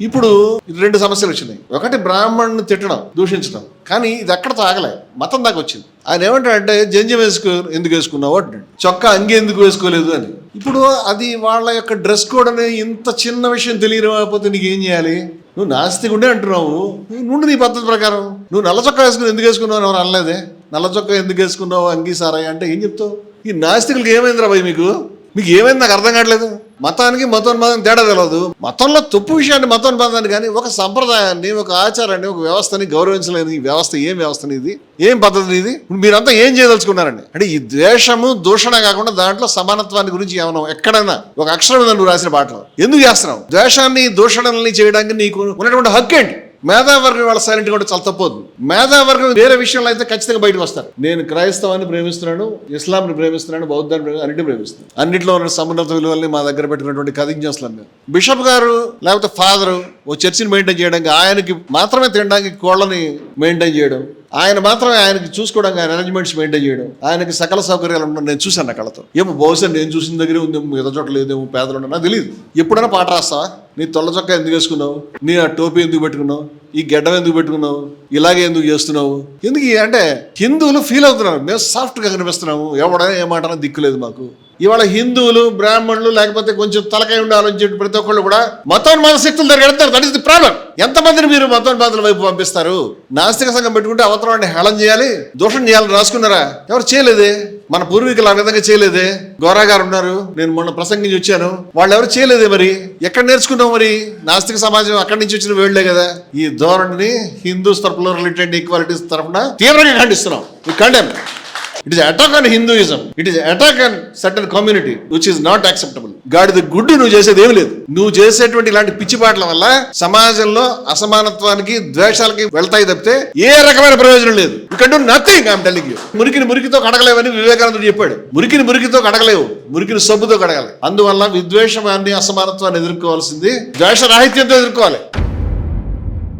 ఇప్పుడు రెండు సమస్యలు వచ్చినాయి. ఒకటి బ్రాహ్మణ్ని తిట్టడం దూషించడం. కానీ ఇది ఎక్కడ తాగలే. మతం దాకా వచ్చింది. ఆయన ఏమంటాడంటే జంజం వేసుకో ఎందుకు వేసుకున్నావు అంటాడు చొక్కా అంగి ఎందుకు వేసుకోలేదు అని. ఇప్పుడు అది వాళ్ళ యొక్క డ్రెస్ కోడ్ అనే ఇంత చిన్న విషయం తెలియకపోతే నీకు ఏం చేయాలి? నువ్వు నాస్తికుండే అంటున్నావు. నుండి నీ పద్ధతి ప్రకారం. నువ్వు నల్ల చొక్కా వేసుకుని ఎందుకు వేసుకున్నావు అని ఎవరు అనలేదే? నల్ల చొక్కా ఎందుకు వేసుకున్నావు అంగీ సారాయి అంటే ఏం చెప్తావు? ఈ నాస్తికులకి ఏమైందిరా భయ్ మీకు? మీకు ఏమైంది నాకు అర్థం కావట్లేదు. మతానికి మతోన్మాదం తేడా తెలియదు మతంలో తప్పు విషయాన్ని మతోన్మాదాన్ని కానీ ఒక సంప్రదాయాన్ని ఒక ఆచారాన్ని ఒక వ్యవస్థని గౌరవించలేని ఈ వ్యవస్థ ఏం వ్యవస్థని ఇది? ఏం పద్ధతి ఇది? మీరంతా ఏం చేయదలుచుకున్నారండి? అంటే ఈ ద్వేషము దూషణ కాకుండా దాంట్లో సమానత్వాన్ని గురించి ఏమన్నా ఎక్కడైనా ఒక అక్షరం నువ్వు రాసిన పాటలో ఎందుకు చేస్తున్నావు? ద్వేషాన్ని దూషణల్ని చేయడానికి నీకు ఉన్నటువంటి హక్కు ఏంటి మేధావర్గం వాళ్ళ సైలెంట్ కూడా చాలా తప్పదు మేధావర్గం వేరే విషయంలో అయితే ఖచ్చితంగా బయటకు వస్తారు. నేను క్రైస్తవాన్ని ప్రేమిస్తున్నాను ఇస్లాంని ప్రేమిస్తున్నాను బౌద్ధాన్ని ప్రేమి అన్నింటిని ప్రేమిస్తున్నాను. అన్నింటిలో ఉన్న సమున్నత విలువల్ని మా దగ్గర పెట్టుకున్నటువంటి కథించేస్తున్నాను బిషప్ గారు లేకపోతే ఫాదరు ఓ చర్చిని మెయింటైన్ చేయడానికి ఆయనకి మాత్రమే తినడానికి కోళ్ళని మెయింటైన్ చేయడం. ఆయన మాత్రమే ఆయనకి చూసుకోవడానికి ఆయన అరేంజ్మెంట్స్ మెయింటైన్ చేయడం. ఆయనకి సకల సౌకర్యాలు ఉండడం నేను చూశాను నా ఏమో బహుశా నేను చూసిన దగ్గరే ఉందేమో మిగతా చోట లేదేమో పేదలు ఉన్నా నాకు తెలియదు ఎప్పుడైనా పాట రాస్తావా? నీ తొల్ల చొక్క ఎందుకు వేసుకున్నావు? నీ ఆ టోపీ ఎందుకు పెట్టుకున్నావు? ఈ గెడ్డం ఎందుకు పెట్టుకున్నావు? ఇలాగే ఎందుకు చేస్తున్నావు? ఎందుకు అంటే హిందువులు ఫీల్ అవుతున్నారు. మేము సాఫ్ట్గా కనిపిస్తున్నాము. ఎవడైనా ఏమాటనా దిక్కు లేదు మాకు. ఇవాళ హిందువులు బ్రాహ్మణులు లేకపోతే కొంచెం తలకాయ ఉండి ఆలోచించే ప్రతి ఒక్కళ్ళు కూడా మతోన్మాద శక్తులు దగ్గర వెళ్తారు దట్ ఇస్ ది ప్రాబ్లం ఎంతమందిని మీరు మతోన్మాదుల వైపు పంపిస్తారు? నాస్తిక సంఘం పెట్టుకుంటే అవతరాన్ని హేళన చేయాలి? దోషం చేయాలని రాసుకున్నారా? ఎవరు చేయలేదే? మన పూర్వీకులు ఆ విధంగా చేయలేదే? గోరా గారు ఉన్నారు. నేను మొన్న ప్రసంగించి వచ్చాను. వాళ్ళు ఎవరు చేయలేదే మరి? ఎక్కడ నేర్చుకున్నావు మరి? నాస్తిక సమాజం అక్కడి నుంచి వచ్చిన వేళ్ళే కదా. ఈ ధోరణిని హిందూస్ తరపున రిలేటెడ్ ఈక్వాలిటీస్ తరఫున తీవ్రంగా ఖండిస్తున్నాం. Condemn it is attack on Hinduism it is attack on certain community which is not acceptable గాడిద గుడ్డు నువ్వు చేసేది ఏమి లేదు. నువ్వు చేసేటువంటి ఇలాంటి పిచ్చిపాట్ల వల్ల సమాజంలో అసమానత్వానికి ద్వేషాలకి వెళ్తాయి తప్పితే ఏ రకమైన ప్రయోజనం లేదు. ఇక్కడ నథింగ్ ఐమ్ టెలింగ్ యూ మురికిని మురికితో కడగలేవని వివేకానందుడు చెప్పాడు. మురికిని మురికితో కడగలేవు. మురికిని సబ్బుతో కడగాలి. అందువల్ల విద్వేషాన్ని అసమానత్వాన్ని ఎదుర్కోవాల్సింది ద్వేష రాహిత్యంతో ఎదుర్కోవాలి.